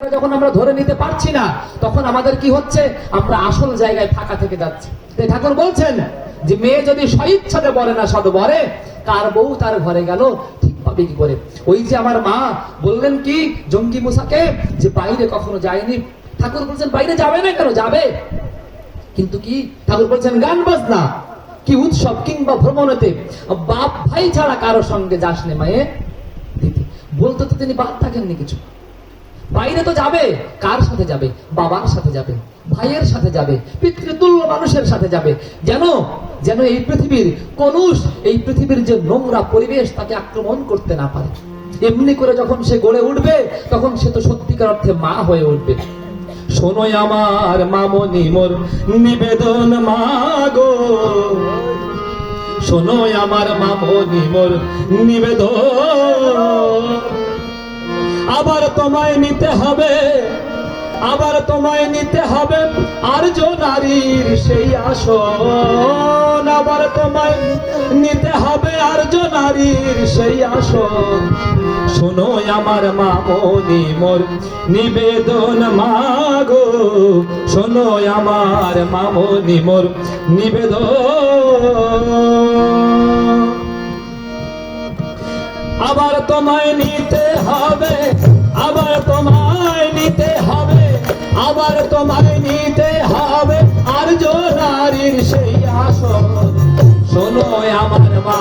যখন আমরা ধরে নিতে পারছি না, তখন আমাদের কি হচ্ছে? আমরা আসল জায়গায় ফাঁকা থেকে যাচ্ছি। ঠাকুর বলছেন যে, মেয়ে যদি স্বইচ্ছাতে বলে না সদ বরে কার বউ তার ঘরে গেল কি করে? ওই যে আমার মা বললেন কি, জঙ্গি মুসাকে যে বাইরে কখনো যায়নি। ঠাকুর বলছেন, বাইরে যাবে না কেন? যাবে। কিন্তু কি? ঠাকুর বলছেন, গান বাজনা, কি উৎসব কিংবা ভ্রমণেতে বাপ ভাই ছাড়া কারও সঙ্গে যাস নে মায়ে বলতে তো তিনি বাদ থাকেননি কিছু। বাইরে তো যাবে, কার সাথে যাবে? বাবার সাথে যাবে, ভাইয়ের সাথে যাবে, পিতৃতুল্য মানুষের সাথে যাবে। যেন যেন এই পৃথিবীর কনুষ এই পৃথিবীর যে নোংরা পরিবেশ তাকে আক্রমণ করতে না পারে। এমনি করে যখন সে গড়ে উঠবে, তখন সে তো সত্যিকার অর্থে মা হয়ে উঠবে। শোনোই আমার মামনি মোর নিবেদন মাগো। শোনোই আমার মামনি মোর নিবেদন আবার তোমায় নিতে হবে। আবার তোমায় নিতে হবে আর্য নারীর সেই আসন। আবার তোমায় নিতে হবে আর্য নারীর সেই আসন। শোনো আমার মামনি মোর নিবেদন মাগো। শোনো আমার মামনি মোর নিবেদন। আবার তোমায় নিতে হবে আবার তোমায় নিতে হবে। আর নারীর সেই আসন শোনো আমার মা